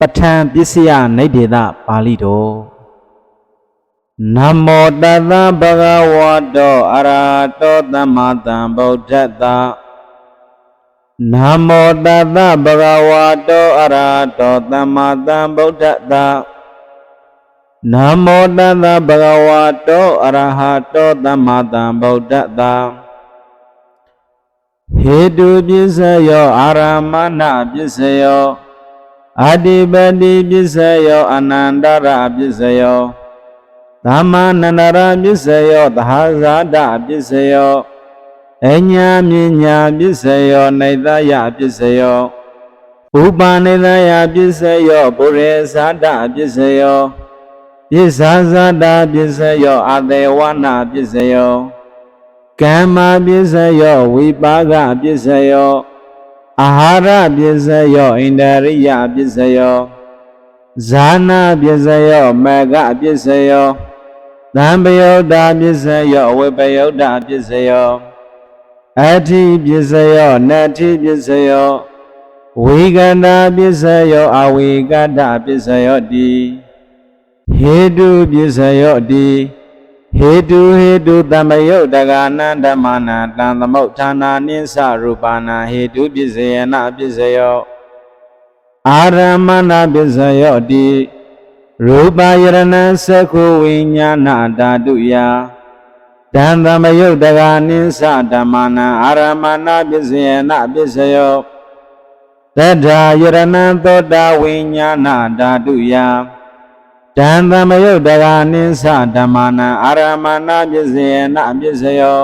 ပဋ္ဌာန်းပစ္စယနိဗ္ဗေဒပါဠိတော်နမောတတ္တဗုဒ္ဓဝါတောအရဟတောသမ္မာသမ္ဗုဒ္ဓတ္တနမောတတ္တဗုဒ္ဓဝါတောအရဟတောသမ္မာသမ္ဗုဒ္ဓတ္တနမောတတ္တဗုဒ္ဓဝါတောအရဟတောသမ္မာသမ္ဗုဒ္ဓတ္တဟေတုပစ္စယောအာရမဏပစ္စယော အတ္တိပတိပစ္စယောအနန္တရပစ္စယောသမ္မာနန္ဒရပစ္စယောသဟဇာတပစ္စယောအညာမြညာပစ္စယောနေတယပစ္စယောဥပါနေတယပစ္စယောပုရိသတပစ္စယောပစ္ဆာဇာတပစ္စယောအတေဝနာပစ္စယောကမ္မာပစ္စယောဝိပါကပစ္စယော အာဟာရပစ္စယောဣန္ဒရိယပစ္စယောဇာနာပစ္စယောမေဃပစ္စယောသံပယုတ်တာပစ္စယောဝိပယုတ်တာပစ္စယောအဋ္ဌိပစ္စယောနတ္ထိပစ္စယောဝိကန္တာပစ္စယောအဝိကတ္တပစ္စယောတိဟေတုပစ္စယောတိ ဟေတုဟေတုတမယုတ်တကာနန္ဓမ္မနာတံသမုဋ္ဌာနာနိသရူပနာဟေတုပစ္စယေနပစ္စယောအာရမဏပစ္စယောတိရူပယရဏသက္ခုဝိညာဏဓာတုယတံသမယုတ်တကာနိသဓမ္မနာအာရမဏပစ္စယေနပစ္စယောတထာယရဏသောတာဝိညာဏဓာတုယ တံသမယုတ်တကာနိသဓမ္မနာအာရမဏပစ္စယေနပစ္စယော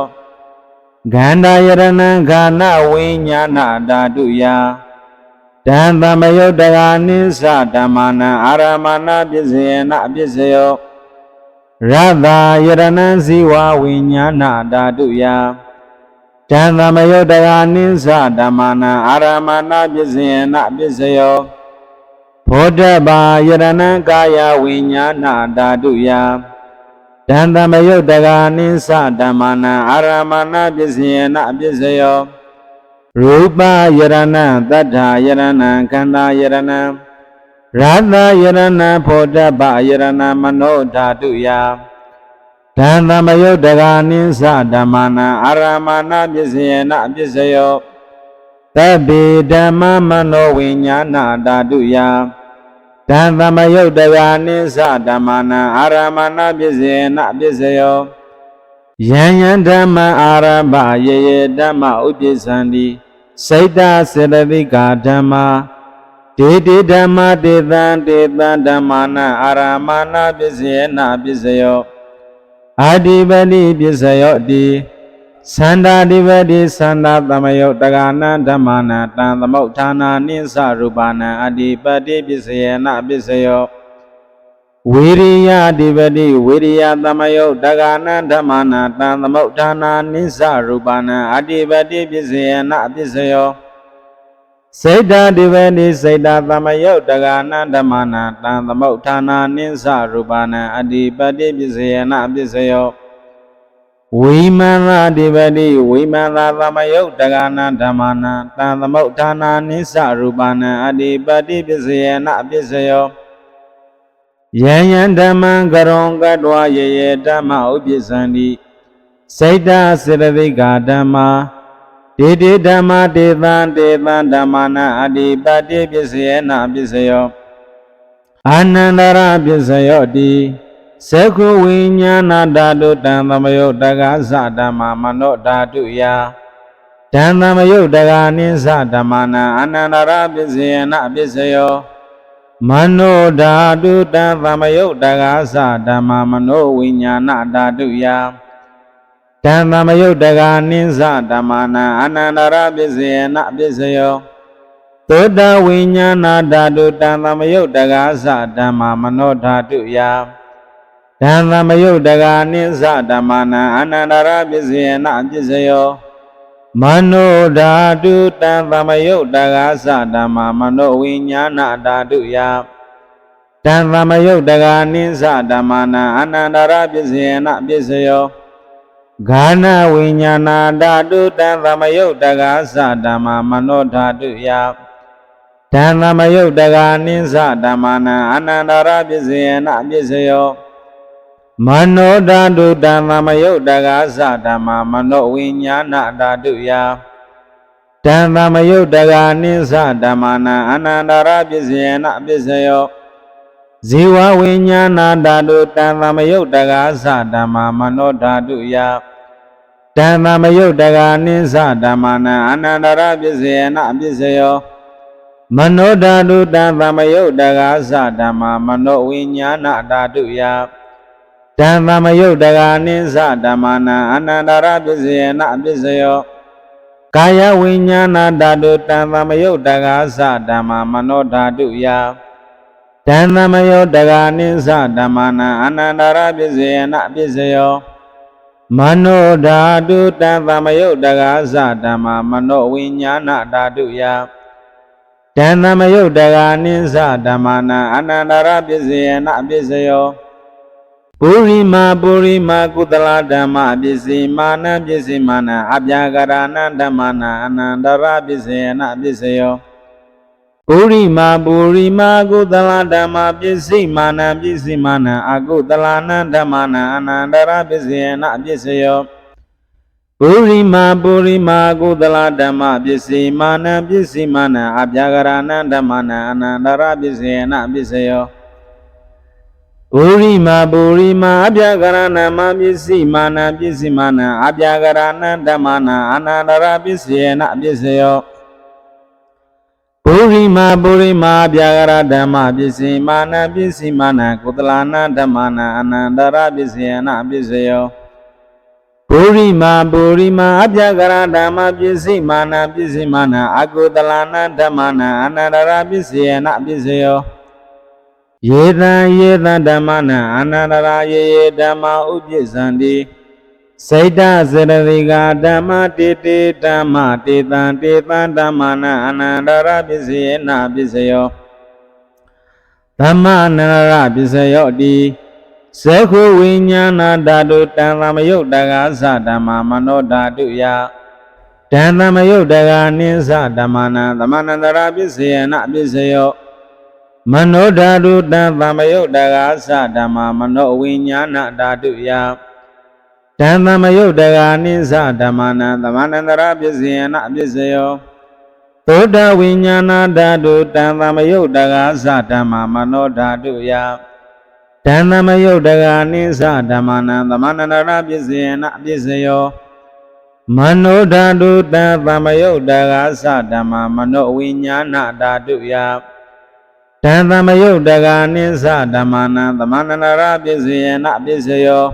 ဂန္ဓာယရဏခာနဝိညာဏဓာတုယတံသမယုတ်တကာနိသဓမ္မနာအာရမဏပစ္စယေနပစ္စယောရတ္တယရဏဇီဝဝိညာဏဓာတုယတံသမယုတ်တကာနိသဓမ္မနာအာရမဏပစ္စယေနပစ္စယော ဘောဓဘာယရဏကာယဝိညာဏဓာတုယတံသမယုတ်တကာနိသဓမ္မနာအာရမဏပစ္စယေနပစ္စယောရူပယရဏတတ္ထာယရဏခန္ဓာယရဏရတယရဏဘောဓဘာယရဏမနောဓာတုယတံသမယုတ်တကာနိသဓမ္မနာအာရမဏပစ္စယေနပစ္စယောတဗ္ဗေဓမ္မမနောဝိညာဏဓာတုယ တံသမယုတ်တကာနိသဓမ္မနာအာရမဏပစ္စယေနပစ္စယောယံယံဓမ္မအာရဘယေယေဓမ္မဥပ္ပစ္စံတိစိတ်တစေတသိကာဓမ္မာဒေတိဓမ္မတေတံတေတံဓမ္မာနအာရမဏပစ္စယေနပစ္စယောအာတိပတိပစ္စယောတိ သန္တာတိပတိသန္တာသမယုတ်တဂာနံဓမ္မာနတံသမုဋ္ဌာနာနိသရူပနံအတိပတိပစ္စယေနပစ္စယောဝေရိယအဓိပတိဝေရိယသမယုတ်တဂာနံဓမ္မာနာတံသမုဋ္ဌာနာနိသရူပနံအတိပတိပစ္စယေနပစ္စယောစေတဓိပတိစေတသမယုတ်တဂာနံဓမ္မာနာတံသမုဋ္ဌာနာနိသရူပနံအတိပတိပစ္စယေနပစ္စယော ဝိမန္တာဓိပတိဝိမန္တာသမယုတ်တဂာနံဓမ္မာနာတံသမုဋ္ဌာနာနိသရူပနံအတိပတိပစ္စယေနပစ္စယောယံယံဓမ္မံကရုံကတ္တဝယေယေဓမ္မဥပ္ပစ္စံတိစိတ်တစေတသိကာဓမ္မာဒေတိဓမ္မတေသံတေသံဓမ္မာနအတိပတိပစ္စယေနပစ္စယောအာနန္ဒရပစ္စယောတိ သက္ခုဝိညာဏဓာတုတံသမယုတ်တက္ကသဓမ္မာမနောဓာတုယတံသမယုတ်တက္ကနိသဓမ္မာနအာနန္ဒရပစ္စယေနပစ္စယောမနောဓာတုတံသမယုတ်တက္ကသဓမ္မာမနောဝိညာဏဓာတုယတံသမယုတ်တက္ကနိသဓမ္မာနအာနန္ဒရပစ္စယေနပစ္စယောသောတဝိညာဏဓာတုတံသမယုတ်တက္ကသဓမ္မာမနောဓာတုယ ဓမ္မမယုတ်တကာနိသဓမ္မနာအနန္တရပစ္စယေနပစ္စယောမနောဓာတုတံသမယုတ်တကာသဓမ္မမနောဝိညာဏဓာတုယတံသမယုတ်တကာနိသဓမ္မနာအနန္တရပစ္စယေနပစ္စယောဂာနဝိညာဏဓာတုတံသမယုတ်တကာသဓမ္မမနောဓာတုယဓမ္မမယုတ်တဂာနိသဓမ္မာနံအနန္တရပစ္စယေနပစ္စယော မနောဓာတုဓမ္မမယုတ်တဂာသဓမ္မာမနောဝိညာဏဓာတုယဓမ္မမယုတ်တဂာနိသဓမ္မာနံအနန္တရပစ္စယေနပစ္စယောဇေဝဝိညာဏဓာတုတံသမယုတ်တကားသဓမ္မာမနောဓာတုယဓမ္မမယုတ်တကာနိသဓမ္မာနံအနန္တရပစ္စယေနပစ္စယောမနောဓာတုတံသမယုတ်တကားသဓမ္မာမနောဝိညာဏဓာတုယ ဓမ္မမယုတ်တကာနိသဓမ္မာနံအနန္တရပစ္စယေနပစ္စယောကာယဝိညာဏဓာတုတံသမယုတ်တကားသဓမ္မာမနောဓာတုယတဏ္ဍမယောတဂာနိသဓမ္မာနံအနန္တရပစ္စယေနပစ္စယောမနောဓာတုတံသမယုတ်တဂာသဓမ္မာမနောဝိညာဏဓာတုယတဏ္ဍမယုတ်တဂာနိသဓမ္မာနံအနန္တရပစ္စယေနပစ္စယော ပုရိမာပုရိမာကုသလဓမ္မပစ္စည်းမာနပစ္စည်းမာနအပြာကရဏဓမ္မာနအနန္တရပစ္စယေနပစ္စယောပုရိမာပုရိမာကုသလဓမ္မပစ္စည်းမာနပစ္စည်းမာနအကုသလနံဓမ္မနာအနန္တရပစ္စယေနပစ္စယောပုရိမာပုရိမာကုသလဓမ္မပစ္စည်းမာနပစ္စည်းမာနအပြာကရဏံဓမ္မနာအနန္တရပစ္စယေနပစ္စယော ပုရိမာပုရိမာအပြာကရဏမပစ္စည်းမာနပစ္စည်းမာနအပြာကရဏံဓမ္မနာအနန္တရပစ္စယေနပစ္စယောပုရိမာပုရိမာဗျာဂရဓမ္မပစ္စည်းမာနပစ္စည်းမာနကုသလနာဓမ္မနာအနန္တရပစ္စယနာပစ္စယောပုရိမာပုရိမာအဗျာဂရဓမ္မပစ္စည်းမာနပစ္စည်းမာနအကုသလနာဓမ္မနာအနန္တရပစ္စယနာပစ္စယော ယေတံယေတံဓမ္မနာအနန္တရာယေယေဓမ္မဥပ္ပဇံတိစိတ်တစရတိကဓမ္မတေတေဓမ္မတေတံတေတံဓမ္မနာအနန္တရပစ္စယေနပစ္စယောဓမ္မနန္တရပစ္စယောတိဇေခုဝိညာဏဓာတုတံသမယုတ်တကာသဓမ္မမနောဓာတုယတံသမယုတ်တကာနိသဓမ္မနာသမနန္တရပစ္စယေနပစ္စယော မနောဓာတုတံသမယုတ်တကာသဓမ္မမနောဝိညာဏဓာတုယဓမ္မမယုတ်တဂာနိသဓမ္မနာသမန္တရာပစ္စယနာပစ္စယောသောတဝိညာဏဓာတုတံသမယုတ်တဂာသဓမ္မမနောဓာတုယဓမ္မမယုတ်တဂာနိသဓမ္မနာသမန္တရာပစ္စယနာပစ္စယောမနောဓာတုတံသမယုတ်တဂာသဓမ္မမနောဝိညာဏဓာတုယ ဓမ္မမယုတ်တဂာနိသဓမ္မနာသမန္တရာပစ္စယနာပစ္စယော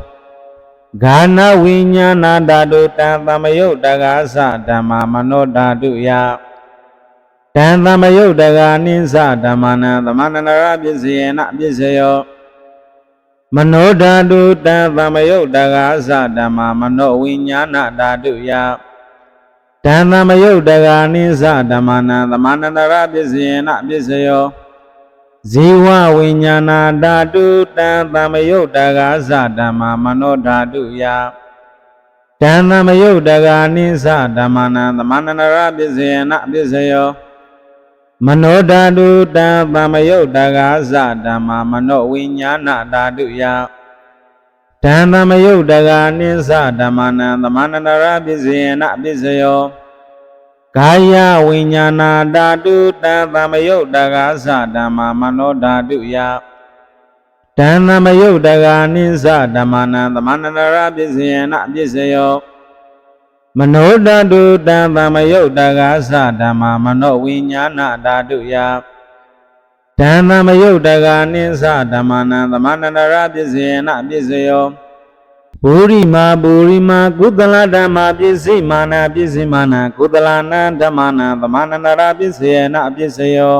ဂာနဝိညာဏဓာတုတံသမယုတ်တကာသဓမ္မာမနောဓာတုယတံသမယုတ်တကာနိသဓမ္မာနံသမန္တရာပစ္စယေနပစ္စယောမနောဓာတုတံသမယုတ်တကာသဓမ္မာမနောဝိညာဏဓာတုယတံသမယုတ်တကာနိသဓမ္မာနံသမန္တရာပစ္စယေနပစ္စယော ဇေဝဝိညာဏဓာတုတံသမယုတ်တကာသဓမ္မာမနောဓာတုယတံသမယုတ်တကာနိသဓမ္မနံသမန္တရာပစ္စယနာပစ္စယောမနောဓာတုတံသမယုတ်တကာသဓမ္မာမနောဝိညာဏဓာတုယတံသမယုတ်တကာနိသဓမ္မနံသမန္တရာပစ္စယနာပစ္စယော ကာယဝိညာဏဓာတုတံသမယုတ်တကာသဓမ္မာမနောဓာတုယတံသမယုတ်တကာနိသဓမ္မနံသမန္တရာပစ္စယနာပစ္စယောမနောဓာတုတံသမယုတ်တကာသဓမ္မာမနောဝိညာဏဓာတုယတံသမယုတ်တကာနိသဓမ္မနံသမန္တရာပစ္စယနာပစ္စယော ပုရိမာပုရိမာကုသလဓမ္မာပစ္စည်းမာနာပစ္စည်းမာနာကုသလနာဓမ္မာနာသမန္တရာပစ္စယေနပစ္စယော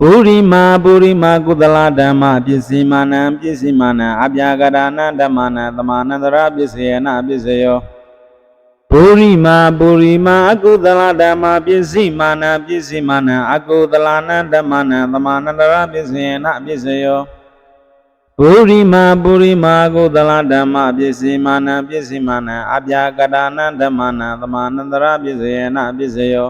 ပုရိမာပုရိမာကုသလဓမ္မာပစ္စည်းမာနာပစ္စည်းမာနာအပြာကရဏဓမ္မာနာသမန္တရာပစ္စယေနပစ္စယောပုရိမာပုရိမာအကုသလဓမ္မာပစ္စည်းမာနာပစ္စည်းမာနာအကုသလနာဓမ္မာနာသမန္တရာပစ္စယေနပစ္စယော ပုရိမာပုရိမာကုသလဓမ္မပစ္စည်းမာနံပစ္စည်းမာနံအပြာကတာနံဓမ္မနံသမာနန္တရပစ္စယေနပစ္စယော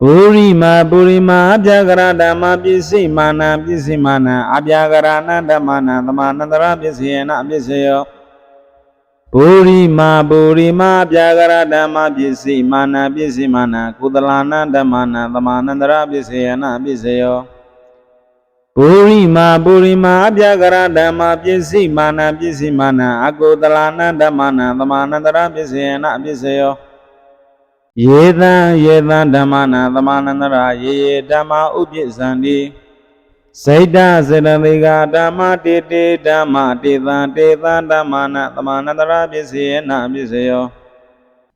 ပုရိမာပုရိမာအပြာကရဓမ္မပစ္စည်းမာနပစ္စည်းမာနအပြာကရဏဓမ္မနာသမာနန္တရပစ္စယေနပစ္စယောပုရိမာပုရိမာအပြာကရဓမ္မပစ္စည်းမာနပစ္စည်းမာနကုသလနာဓမ္မနာသမာနန္တရပစ္စယေနပစ္စယော ပုရိမာပုရိမာအပြာကရဓမ္မပစ္စည်းမာနပစ္စည်းမာနအကုသလနာဓမ္မနာသမာနန္တရပစ္စယေနပစ္စယောယေတံယေတံဓမ္မနာသမာနန္တရာယေယေဓမ္မဥပ္ပစ္ဆန္တိစိတ်တစေတသိကဓမ္မတေတေဓမ္မတေသံတေသံဓမ္မနာသမာနန္တရာပစ္စယေနပစ္စယော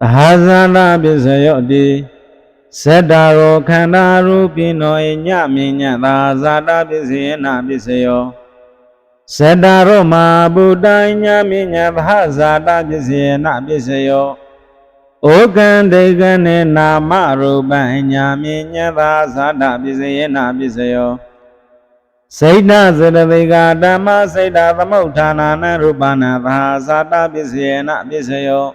သဟာဇာနာပစ္စယောတိ သတ္တရောခန္ဓာရူပိနောယညမြညသာဇာတာပစ္စယေနပစ္စယောသတ္တရောမဗုဒ္ဓညမြညသဟဇာတာပစ္စယေနပစ္စယောဩကံဒေကနေနာမရူပံညာမြင်ညသာဇာတပစ္စယေနပစ္စယောစိတ်ဓဇရတိကဓမ္မစိတ်ဓသမုဋ္ဌာနာနရူပနာသာဇာတပစ္စယေနပစ္စယော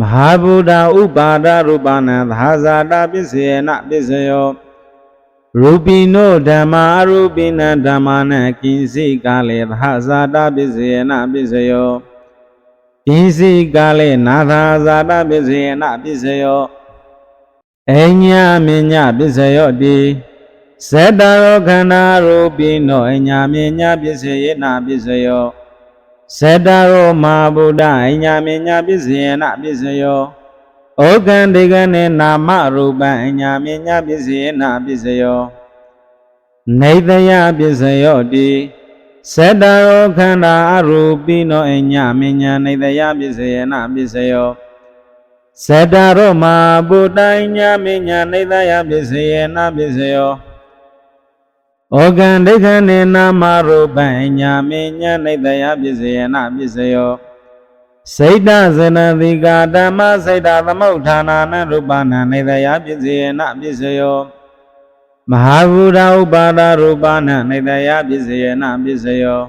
မဟာဗုဒ္ဓဥပါဒရူပနာသာဇာတပစ္စယေနပစ္စယောရူပိနောဓမ္မာအရူပိနဓမ္မာနကိစီကာလေသာဇာတပစ္စယေနပစ္စယောပိစိကာလေနာသာဇာတပစ္စယေနပစ္စယောအညာမညပစ္စယောတိဇတရောခန္ဓာရူပိနောအညာမညပစ္စယေနပစ္စယော ဇတရောမဟာဗုဒ္ဓအညာမညပစ္စယေနပစ္စယောဩကံဒေကနေနာမရူပံအညာမညပစ္စယေနပစ္စယောနေတယပစ္စယောတိသတ္တရောခန္ဓာအရူပိနောအညမညာနေတယပစ္စယေနပစ္စယောသတ္တရောမာဗုဒ္ဓညမညာနေတယပစ္စယေနပစ္စယော ဩကံဒိဋ္ဌနေနာမရူပံညာမညာနေတယပစ္စယေနပစ္စယောစိတ်တဇနတိကာဓမ္မစိတ်တသမုဋ္ဌာနာနရူပနာနေတယပစ္စယေနပစ္စယောမဟာဗုဒ္ဓဥပါဒရူပနာနေတယပစ္စယေနပစ္စယော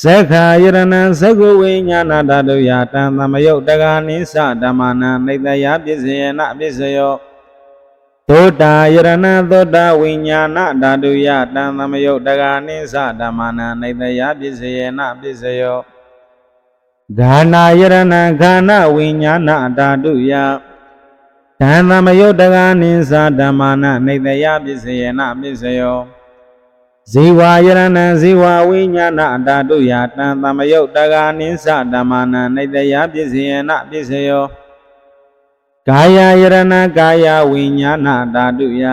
သက္ခာယရဏံသက္ကဝိညာဏဓာတုယတံသမယုတ်တဂာနိသဓမ္မနာနေတယပစ္စယေနပစ္စယော သောတာယရဏသောတာဝိညာဏဓာတုယတံသမယုတ်တဂာနိသဓမ္မနာနေတယပစ္စယေနပစ္စယောဂာနာယရဏဂာနဝိညာဏဓာတုယဓမ္မမယုတ်တကနိသဓမ္မာနနေတယပစ္စယေနပစ္စယောဇေဝယရဏံဇေဝဝိညာဏအတာတုယတံသမယုတ်တကနိသဓမ္မာနနေတယပစ္စယေနပစ္စယော ကာယယရဏကာယဝိညာဏအတာတုယ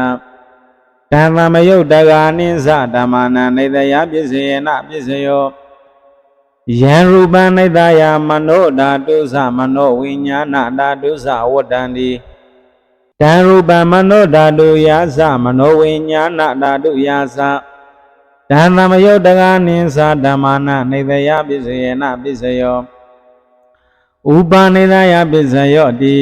တံသမယုတ်တကနိသဓမ္မာနနေတယပစ္စယေနပစ္စယောယံရူပံနေတယမနောဓာတုသမနောဝိညာဏဓာတုသဝတ္တန္တိတံရူပမနောဓာတုယာသမနောဝိညာဏဓာတုယာသဓမ္မမယုတ်တကနိသဓမ္မာနနေတယပစ္စယေနပစ္စယောဥပနိဒယပစ္စယောတိ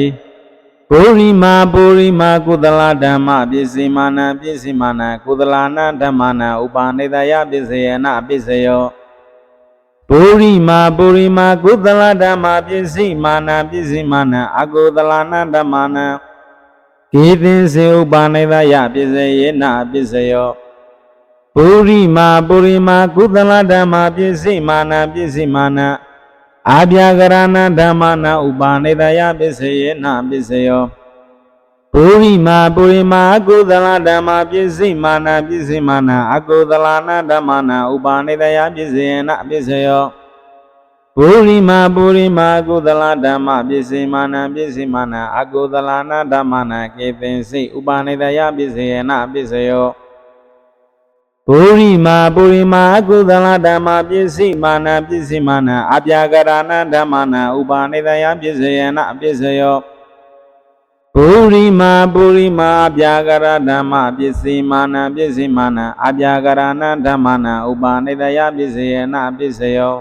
ပုရိမာပုရိမာကုသလဓမ္မပစ္စည်းမာနပစ္စည်းမာနကုသလနာဓမ္မနာဥပနိဒယပစ္စယေနပစ္စယောပုရိမာပုရိမာကုသလဓမ္မပစ္စည်းမာနပစ္စည်းမာနအကုသလနာဓမ္မနာကေသင်စေဥပါနေသယပစ္စယေနပစ္စယောပုရိမာပုရိမာကုသလဓမ္မာပစ္စည်းမာနပစ္စည်းမာန အာပြာကရဏဓမ္မာနဥပါနေတယပစ္စယေနပစ္စယောပုရိမာပုရိမာကုသလဓမ္မာပစ္စည်းမာနပစ္စည်းမာနအကုသလနာဓမ္မာနဥပါနေတယပစ္စယေနပစ္စယောပုရိမာပုရိမာကုသလဓမ္မပစ္စည်းမာနပစ္စည်းမာနအကုသလနာဓမ္မနာကေသင်စိဥပါနေတယပစ္စယေနပစ္စယော ပုရိမာပုရိမာအကုသလဓမ္မပစ္စည်းမာနပစ္စည်းမာနအပြာကရဏဓမ္မနာဥပါနေတယပစ္စယေနပစ္စယောပုရိမာပုရိမာအပြာကရဓမ္မပစ္စည်းမာနပစ္စည်းမာနအပြာကရဏဓမ္မနာဥပါနေတယပစ္စယေနပစ္စယော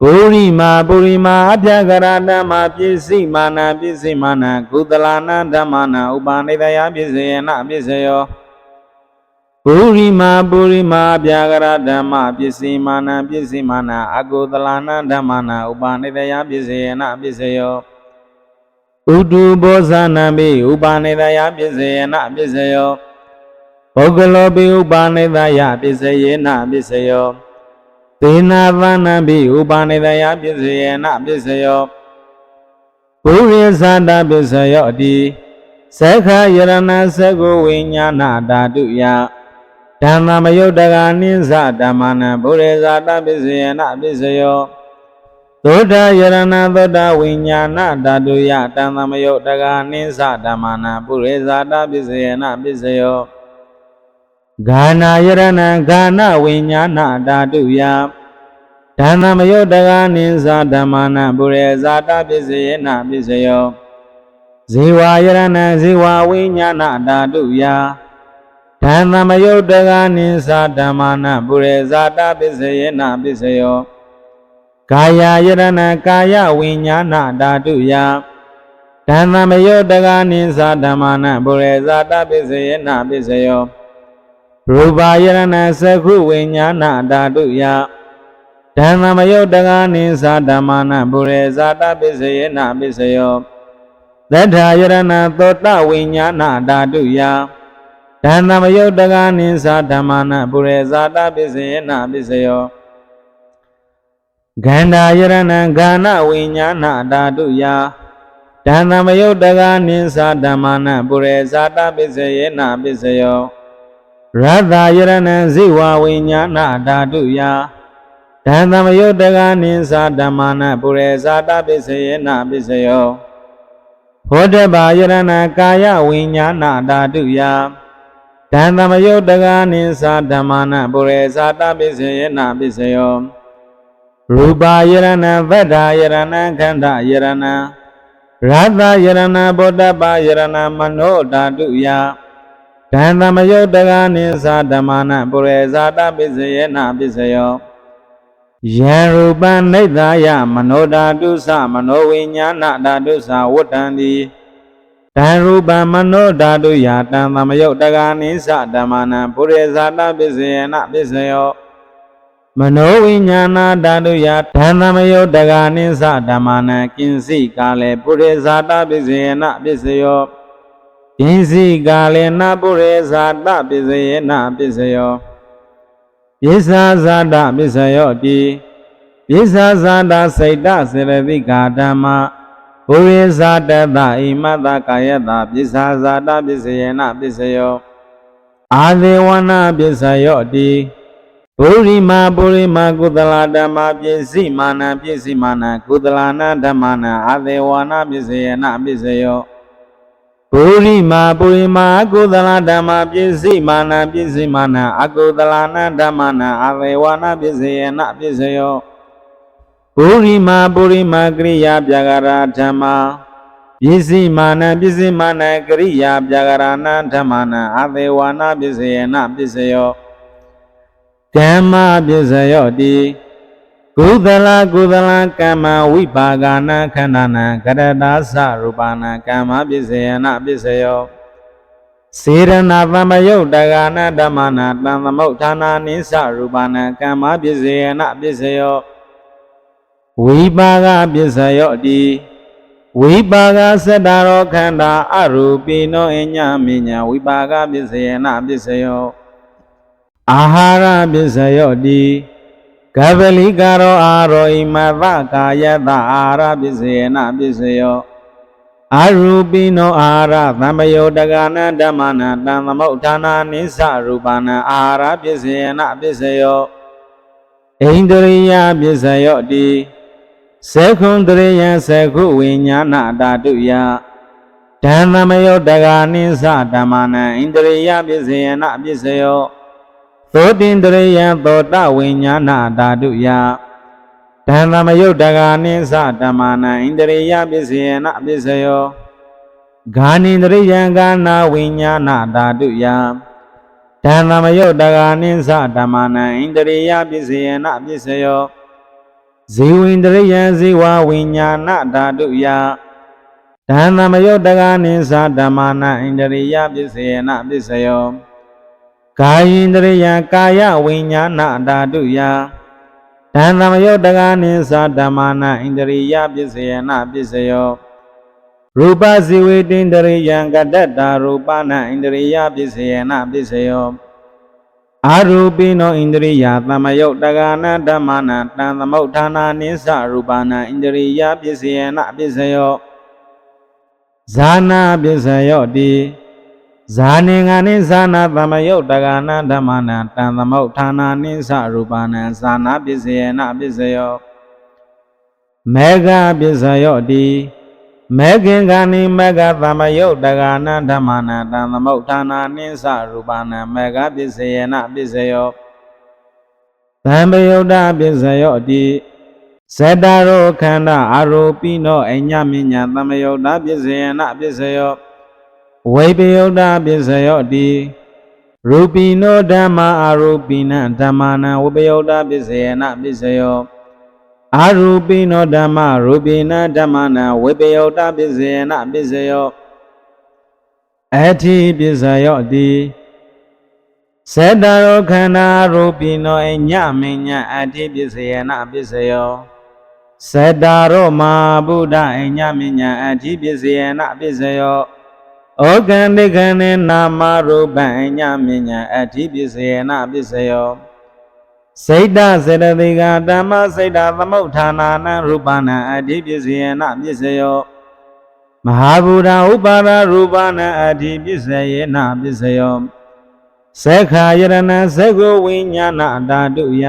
ပုရိမာပုရိမာအပြကရဓမ္မာပစ္စည်းမာနာပစ္စည်းမာနာကုသလနာဓမ္မာနာဥပါနေတယပစ္စယေနပစ္စယော ပုရိမာပုရိမာအပြကရဓမ္မာပစ္စည်းမာနာပစ္စည်းမာနာအကုသလနာဓမ္မာနာဥပါနေတယပစ္စယေနပစ္စယောဥတုဘောဇာနံပိဥပါနေတယပစ္စယေနပစ္စယောပုဂ္ဂလောပိဥပါနေတယပစ္စယေနပစ္စယောသေနာသနံပိဥပါနေတယပစ္စယေနပစ္စယောပုရိသတာပစ္စယောအတိသက္ခယရဏသက္ကုဝိညာဏဓာတုယ ဓမ္မမယုတ်တကနိသဓမ္မနံပုရိသတာပစ္စယေနပစ္စယောသောတာယရဏသောတာဝိညာဏဓာတုယတံသမယုတ်တကနိသဓမ္မနံပုရိသတာပစ္စယေနပစ္စယောဂာနာယရဏဂာနဝိညာဏဓာတုယဓမ္မမယုတ်တကနိသဓမ္မနံပုရိသတာပစ္စယေနပစ္စယောဇေဝယရဏဇေဝဝိညာဏဓာတုယ ဓမ္မမယုတ်တကနိသဓမ္မနံပုရိသတာပစ္စယေနပစ္စယောကာယယရဏကာယဝိညာဏဓာတုယဓမ္မမယောတကနိသဓမ္မာနပုရေဇာတပစ္စယေနပစ္စယောရူပယရဏသက္ခုဝိညာဏဓာတုယဓမ္မမယောတကနိသဓမ္မာနပုရေဇာတပစ္စယေနပစ္စယောသတ္ထာယရဏသောတဝိညာဏဓာတုယ ဓမ္မမယောတကနိသဓမ္မာနပုရေဇာတပစ္စယေနပစ္စယောဂန္ဓာယရဏဂာနဝိညာဏဓာတုယဓမ္မမယုတ်တကနိသဓမ္မာနပုရေဇာတပစ္စယေနပစ္စယောရတ္တယရဏဇိဝဝိညာဏဓာတုယဓမ္မမယုတ်တကနိသဓမ္မာနပုရေဇာတပစ္စယေနပစ္စယောဘောဓဘာယရဏကာယဝိညာဏဓာတုယ ဓမ္မမယုတ်တကနိသဓမ္မာနပုရေဇာတပစ္စယေနပစ္စယောရူပါယရဏဗတ္ထာယရဏခန္ဓာယရဏရတယရဏဗုဒ္ဓပါယရဏမနောဓာတုယဓမ္မမယုတ်တကနိသဓမ္မနပုရေဇာတပစ္စယေနပစ္စယောယံရူပနိဒာယမနောဓာတုသမနောဝိညာဏဓာတုသဝတ္တံတိ တံရူပမနောဓာတုယတံသမယုတ်တကနိသဓမ္မနပုရေဇာတပစ္စယေနပစ္စယောမနောဝိညာဏဓာတုယဓမ္မမယုတ်တကနိသဓမ္မနံကိဉ္စိကာလေပုရိဇာတပစ္စယေနပစ္စယောကိဉ္စိကာလေနပုရိဇာတပစ္စယေနပစ္စယောပစ္ဆာဇာတပစ္စယောတိပစ္ဆာဇာတစိတ်တစေရတိကာဓမ္မ ပုရိဇာတတဣမတကာယတပစ္ဆာဇာတပစ္စယေနပစ္စယောအာသေဝနာပစ္စယောတိပုရိမာပုရိမာကုသလဓမ္မပစ္စည်းမာနပစ္စည်းမာနကုသလနာဓမ္မနာအသေဝနာပစ္စယေနပစ္စယောပုရိမာပုရိမာကုသလဓမ္မပစ္စည်းမာနပစ္စည်းမာနအကုသလနာဓမ္မနာအသေဝနာပစ္စယေနပစ္စယော ပုရိမာပုရိမာကရိယာပြဂရာဓမ္မပစ္စည်းမာနပစ္စည်းမာနကရိယာပြဂရဏဓမ္မနာအသေဝနာပစ္စယေနပစ္စယောကမ္မပစ္စယောတိကုသလကုသလကမ္မဝိပါကနာခန္ဓာနံကရတသရူပနာကမ္မပစ္စယနာပစ္စယောစေရဏသမယုတ်တဂာနဓမ္မနာတံသမုဋ္ဌာနာနိသရူပနာကမ္မပစ္စယနာပစ္စယော ဝိပါကပစ္စယောတိဝိပါကသတ္တရောခန္ဓာအရူပိနောအညမိညာဝိပါကပစ္စယနာပစ္စယောအာဟာရပစ္စယောတိကပလိကာရောအာရောဣမသကာယတအာဟာရပစ္စယေနပစ္စယောအာရူပိနောအာဟာရသမ္ပယောတကနာဓမ္မနာတံသမုဋ္ဌာနာနိသရူပနာအာဟာရပစ္စယေနပစ္စယောဣန္ဒရိယပစ္စယောတိ သေခွန်တရိယသေခုဝိညာဏဓာတုယဓမ္မမယောတကနိသဓမ္မနာဣန္ဒရိယပစ္စယေနပစ္စယောသောတင်တရိယံသောတဝိညာဏဓာတုယဓမ္မမယုတ်တကာနိသဓမ္မာနံဣန္ဒရိယပစ္စယေနပစ္စယောဂာနိတရိယံကာနာဝိညာဏဓာတုယဓမ္မမယုတ်တကာနိသဓမ္မာနံဣန္ဒရိယပစ္စယေနပစ္စယော ဇေဝိန္ဒရိယံဇေဝဝိညာဏဓာတုယဓမ္မမယုတ်တကာနိသဓမ္မာနံဣန္ဒရိယပစ္စယေနပစ္စယောကာယိန္ဒရိယကာယဝိညာဏဓာတုယဓမ္မမယုတ်တကနိသဓမ္မာနဣန္ဒရိယပစ္စယေနပစ္စယောရူပဇိဝေတိန္ဒရိယံကတ္တတာရူပနာဣန္ဒရိယပစ္စယေနပစ္စယော အာရူပိနောဣန္ဒရိယသမယုတ်တဂာနာဓမ္မနာတံသမုဋ္ဌာနာနိစ္စရူပနာဣန္ဒရိယပစ္စယေနပစ္စယောဇာနာပစ္စယောတိဇာနေငါနိဇာနာသမယုတ်တဂာနာဓမ္မနာတံသမုဋ္ဌာနာနိစ္စရူပနာဇာနာပစ္စယေနပစ္စယောမေဃပစ္စယောတိ မေခင်ကနိမေဃသမယုတ်တဂာနာဓမ္မနာတံသမုဋ္ဌာနာနိစ္စရူပနာမေဃပစ္စယေနပစ္စယောသံပယုတ်တပစ္စယောတိဇတရောခန္ဓာအာရောပိနောအညမညသမယုတ်တပစ္စယေနပစ္စယောဝိပယုတ်တပစ္စယောတိရူပိနောဓမ္မာအာရူပိနဓမ္မာနံဝိပယုတ်တပစ္စယေနပစ္စယော အာရူပိနောဓမ္မရူပိနဓမ္မနာဝိပယုတ်တပစ္စယေနပစ္စယောအထိပစ္စယောတိစေတရောခန္စ္စယေနပစ္စယောစေတရောမာဗုဒ္ဓအညမညအထိပစ္စယေနပစ္စယောဩကံတိခဏေနာမရူပံအညမညအထိပစ္စယေနပစ္စယောစိတ်တစေတသိကဓမ္မစိတ်တသမုဋ္ဌာနာနံရူပနာအဋ္ဌိပစ္စယေနပစ္စယောမဟာဗုဒ္ဓဥပါဒရူပနာအဋ္ဌိပစ္စယေနပစ္စယောသေခာယရဏသက္ကဝိညာဏဓာတုယ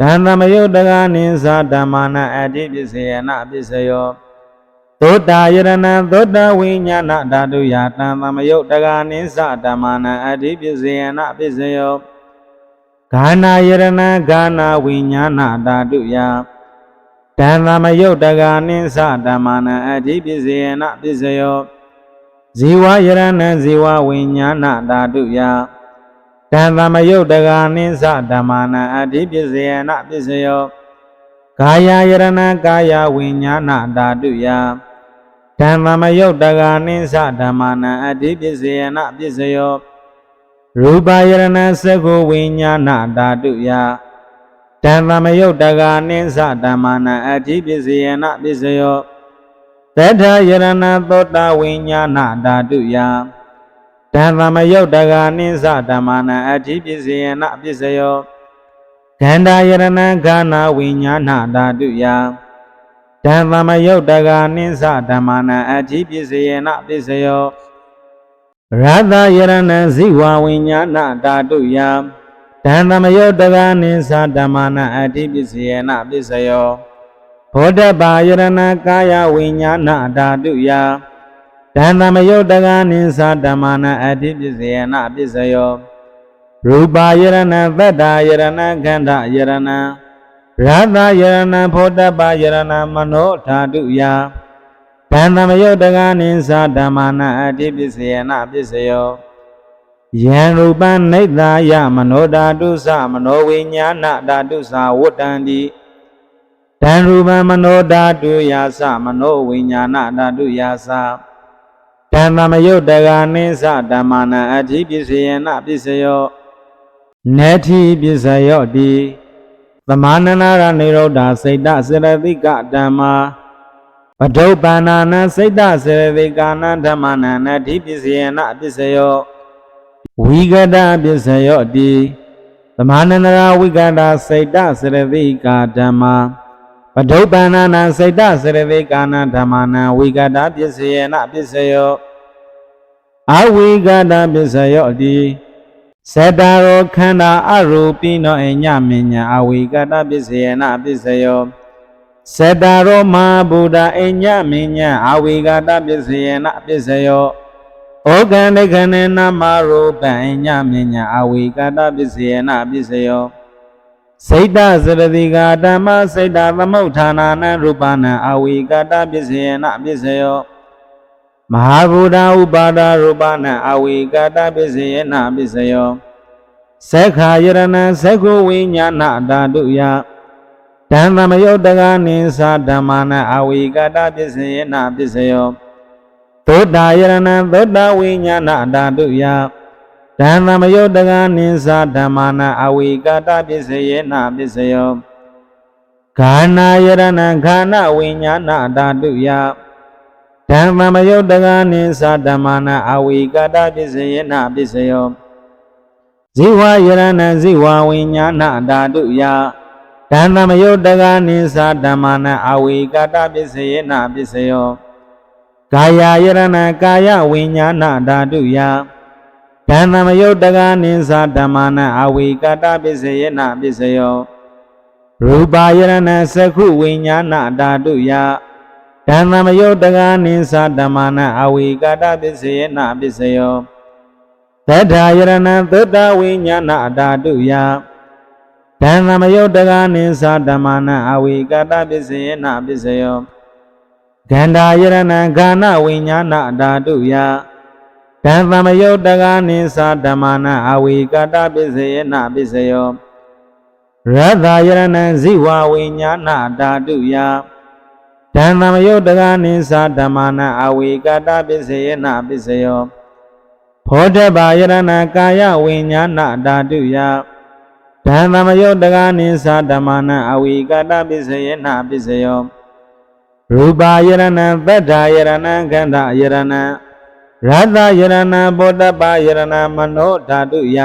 ဓမ္မမယုတ်တကနိသဓမ္မာနာအဋ္ဌိပစ္စယေနပစ္စယောသောတာယရဏသောတာဝိညာဏဓာတုယတံသမယုတ်တကနိသဓမ္မာနာအဋ္ဌိပစ္စယေနပစ္စယော ဂာနာယရဏဂာနာဝိညာဏဓာတုယတံသမယုတ်တကနိသဓမ္မာနံအဋ္ဌိပစ္စယေနပစ္စယောဇီဝယရဏဇီဝဝိညာဏဓာတုယတံသမယုတ်တကနိသဓမ္မာနံအဋ္ဌိပစ္စယေနပစ္စယောကာယယရဏကာယဝိညာဏဓာတုယတံသမယုတ်တကနိသဓမ္မာနံအဋ္ဌိပစ္စယေနပစ္စယော ရူပယရဏသက္ကိုဝိညာဏဓာတုယတံသမယုတ်တကာနိသဓမ္မာနအဋ္ဌိပစ္စယေနပစ္စယောသတ္ထယရဏသောတာဝိညာဏဓာတုယတံသမယုတ်တကာနိသဓမ္မာနအဋ္ဌိပစ္စယေနပစ္စယောခန္ဓာယရဏခန္ဓာဝိညာဏဓာတုယတံသမယုတ်တကာနိသဓမ္မာနအဋ္ဌိပစ္စယေနပစ္စယော ရတယရဏဇိဝဝိညာဏဓာတုယဓမ္မယုတ်တကနိသဓမ္မာနအဋ္ဌိပစ္စယေနပစ္စယောဘောဓဘာယရဏကာယဝိညာဏဓာတုယဓမ္မယုတ်တကနိသဓမ္မာနအဋ္ဌိပစ္စယေနပစ္စယောရူပယရဏသတ္တာယရဏခန္ဓာယရဏရတယရဏဘောဓဘာယရဏမနောဓာတုယ ဓမ္မယုတ်တကနိသဓမ္မာနအဋ္ဌိပစ္စယေနပစ္စယောယံရူပနိတ္တာယမနောဓာတုသမနောဝိညာဏဓာတုသဝတ္တန္တိတံရူပမနောဓာတုယာသမနောဝိညာဏဓာတုယာသဓမ္မယုတ်တကနိသဓမ္မာနအဋ္ဌိပစ္စယေနပစ္စယောနေတိပစ္စယောတိသမာနနာရနေရောဓစိတ်တစေရတိကဓမ္မာ ပဒုပ္ပန္နာနစိတ်တစေရတိကာနဓမ္မနာနတိပစ္စယေနပစ္စယောဝိကတပစ္စယောတိသမာနန္ဒရာဝိကတစိတ်တစရတိကာဓမ္မာပဒုပ္ပန္နာစိတ်တစရတိကာနဓမ္မာနဝိကတပစ္စယေနပစ္စယောအဝိကတပစ္စယောတိသတ္တရောခန္ဓာအရူပိနောအညမညအဝိကတပစ္စယေနပစ္စယော သတ္တရောမဟာဗုဒ္ဓအညမညအဝိကတပစ္စယေနပစ္စယောဩကံဒခဏေနမရူပံညမြညာအဝေကတပစ္စယေနပစ္စယောစိတ်တစရတိကာဓမ္မစိတ်တသမုဋ္ဌာနာနရူပနံအဝေကတပစ္စယေနပစ္စယောမဟာဗုဒ္ဓဥပါဒရူပနံအဝေကတပစ္စယေနပစ္စယောသက္ခာယရဏသက္ခဝိညာဏဓာတုယ ဓမ္မမယုတ်တကနိသဓမ္မာနအဝေကတပစ္စယေနပစ္စယောသောတာယရဏသောတာဝိညာဏဓာတုယဓမ္မမယုတ်တကနိသဓမ္မာနာအဝိကတပစ္စယေနပစ္စယောခန္ဓာယရဏခန္ဓာဝိညာဏဓာတုယဓမ္မမယုတ်တကနိသဓမ္မာနာအဝိကတပစ္စယေနပစ္စယောဇိဝယရဏဇိဝဝိညာဏဓာတုယ ဓမ္မမယုတ်တကနိသဓမ္မာနာအဝိကတပစ္စယေနပစ္စယောကာယယရဏကာယဝိညာဏဓာတုယဓမ္မမယုတ်တကနိသဓမ္မာနာအဝိကတပစ္စယေနပစ္စယောရူပယရဏသက္ခုဝိညာဏဓာတုယဓမ္မမယုတ်တကနိသဓမ္မာနာအဝိကတပစ္စယေနပစ္စယောသတ္ထာယရဏသုတ္တဝိညာဏဓာတုယ ဓမ္မမယုတ်တကနိသဓမ္မာနာအဝိကတပစ္စယေနပစ္စယောဂန္ဓာယရဏဂာနဝိညာဏဓာတုယဓမ္မမယုတ်တကနိသဓမ္မာနာအဝိကတပစ္စယေနပစ္စယောရတ္တယရဏဇိဝဝိညာဏဓာတုယဓမ္မမယုတ်တကနိသဓမ္မာနာအဝိကတပစ္စယေနပစ္စယောဖောဓဘာယရဏကာယဝိညာဏဓာတုယ ဓမ္မမယုတ်တကနိသဓမ္မာနာအဝိကတပစ္စယေနပစ္စယောရူပါယရဏသတ္ထာယရဏခန္ဓာယရဏရတ္တယရဏဘောဓပယရဏမနောဓာတုယ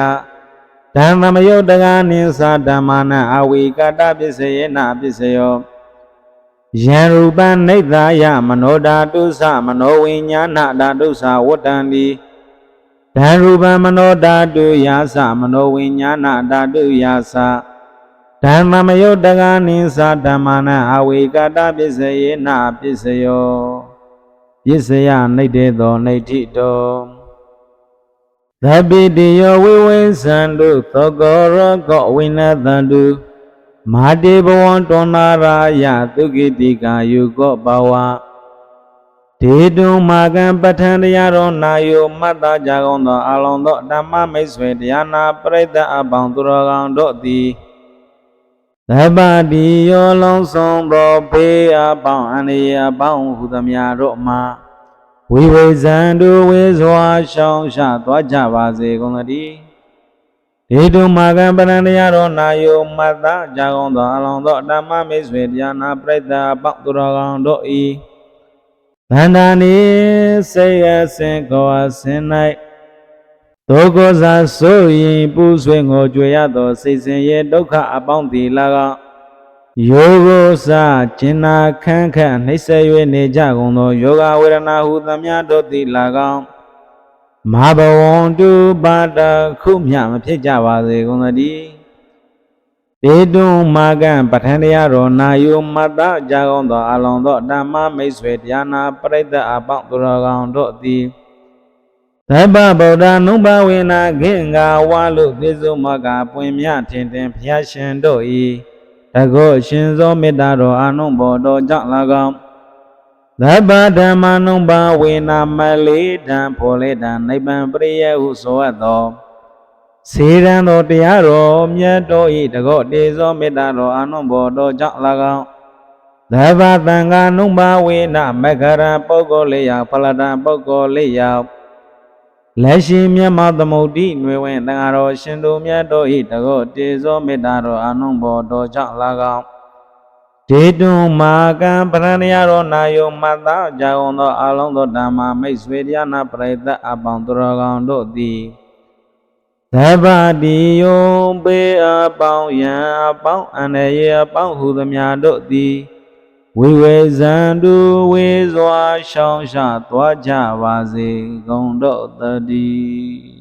ဓမ္မမယုတ်တကနိသဓမ္မာနာအဝိကတပစ္စယေနပစ္စယောယံရူပနိဗ္ဗာယမနောဓာတုသမနောဝိညာဏဓာတုသဝတ္တံတိ ဓာရူပမနောဓာတုယာသမနောဝိညာဏဓာတုယာသဓမ္မမယုတ်တကနိသဓမ္မာနအဝေကတပစ္စယေနပစ္စယောပစ္စယနှိတ်တဲ့သောနှိဋ္ဌိတောသဗ္ဗတိယောဝိဝိသန္တုသောကောရကောဝိနသန္တုမာတိဘဝံတောနာရာယသုကိတိကာယုကောဘဝ ဒေတုမာကံပဋ္ဌံတရားတော်နာယုမတ္တကြကောင်းသောအလုံးသောဓမ္မမိတ်ဆွေတရားနာပရိသတ်အပေါင်းသူတော်ကောင်းတို့သည်သဗ္ဗတိယောလုံးစုံသောဘေးအပေါင်းအန္တရာယ်အပေါင်းဟူသမျှတို့မှာဝိဝေဇံတုဝေစွာရှောင်းရှသွားကြပါစေကုန်သတည်းဒေတုမာကံပဏ္ဏတရားတော်နာယုမတ္တကြာကောင်းသောအလောင်းသောဓမ္မမိတ်ဆွေတရားနာပရိသတ်အပေါင်းသူတော်ကောင်းတို့၏ ဗန္ဒာနိစေယစင်ကောအစင်၌သောကောစာဆိုရင်ပူဆွေငိုကြွေရသောစိတ်စဉ်ရဲ့ဒုက္ခအပေါင်းသည်၎င်းယောဂောစာကျင်နာခန့်ခန့်နှိမ့်ဆက်၍နေကြကုန်သောယောဂဝေဒနာဟုသမျှတို့သည်၎င်းမဘဝံတုပါတခုမြမဖြစ်ကြပါစေကုန်သတည်း တေတုမာကံပဋ္ဌာန်းတရားတော်နာယုမတ္တကြာကောင်းသောအလုံးသောဓမ္မမိတ်ဆွေတရားနာပရိသတ်အပေါင်းသူတော်ကောင်းတို့သည်သဗ္ဗဗုဒ္ဓနုဘဝေနာခေငါဝါလို့သေစုမကပွင့်မြထင်တင်ဘုရားရှင်တို့၏တကောရှင်သောမေတ္တာတော်အာနုဘော်တော်ကြောင့်၎င်းသဗ္ဗဓမ္မနုဘဝေနာမလေးတံဖော်လေတံနိဗ္ဗာန်ပရိယဟုဆိုအပ်သော စေရန်တော်တရားတော်မြတ်တော်ဤတကောတေဇောမေတ္တာတော်အာနုဘော်တော်ကြောင့်၎င်းသဗ္ဗသံဃာနုဘဝေနမဂရပုဂ္ဂိုလ်လေးယောက်ဖလတံပုဂ္ဂိုလ်လေးယောက်လက်ရှိမြတ်မသမုဒ္ဒိနွေဝင်တန်ဃာတော်ရှင်တို့မြတ်တို့ဤတကောတေဇောမေတ္တာတော်အာနုဘော်တော်ကြောင့်၎င်းဒေတုမာကံပရဏယရောနာယောမတ္တကြာဝန်သောအလုံးသောဓမ္မမိတ်ဆွေတရားနာပရိသတ်အပေါင်းသူတော်ကောင်းတို့သည် သဗ္ဗတိယောပေအပေါင်းယံအပေါင်းအန္တရေအပေါင်းဟူသမျှတို့သည်ဝိဝေဇံတုဝေစွာရှောင်းရှာသွားကြပါစေကုန်တော့တည်း